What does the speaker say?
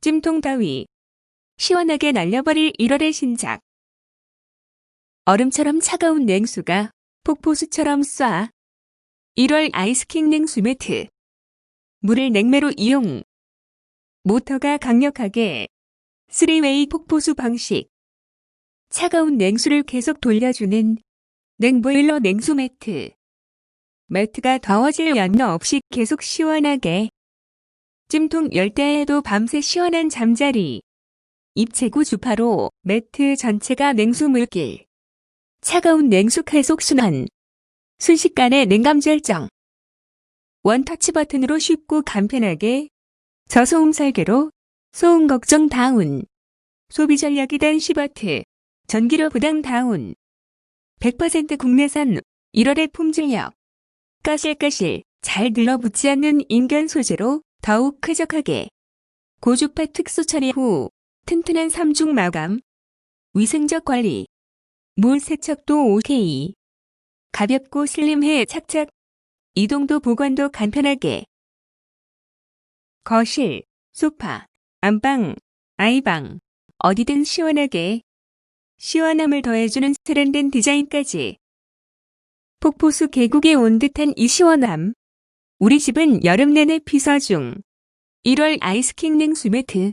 찜통 따위. 시원하게 날려버릴 1월의 신작. 얼음처럼 차가운 냉수가 폭포수처럼 쏴. 1월 아이스킹 냉수 매트. 물을 냉매로 이용. 모터가 강력하게 3웨이 폭포수 방식. 차가운 냉수를 계속 돌려주는 냉보일러 냉수 매트. 매트가 더워질 연너 없이 계속 시원하게. 찜통 열대에도 밤새 시원한 잠자리. 입체구 주파로 매트 전체가 냉수 물길. 차가운 냉수 계속 순환. 순식간에 냉감 절정. 원터치 버튼으로 쉽고 간편하게 저소음 설계로 소음 걱정 다운. 소비 전략이 된 시버트. 전기료 부담 다운. 100% 국내산 1월의 품질력. 까실까실 잘 들러붙지 않는 인간 소재로 더욱 쾌적하게. 고주파 특수 처리 후 튼튼한 삼중 마감. 위생적 관리. 물 세척도 OK. 가볍고 슬림해 착착. 이동도 보관도 간편하게. 거실, 소파, 안방, 아이방, 어디든 시원하게. 시원함을 더해주는 세련된 디자인까지. 폭포수 계곡에 온 듯한 이 시원함. 우리 집은 여름 내내 피서 중. 1월 아이스킹 냉수 매트.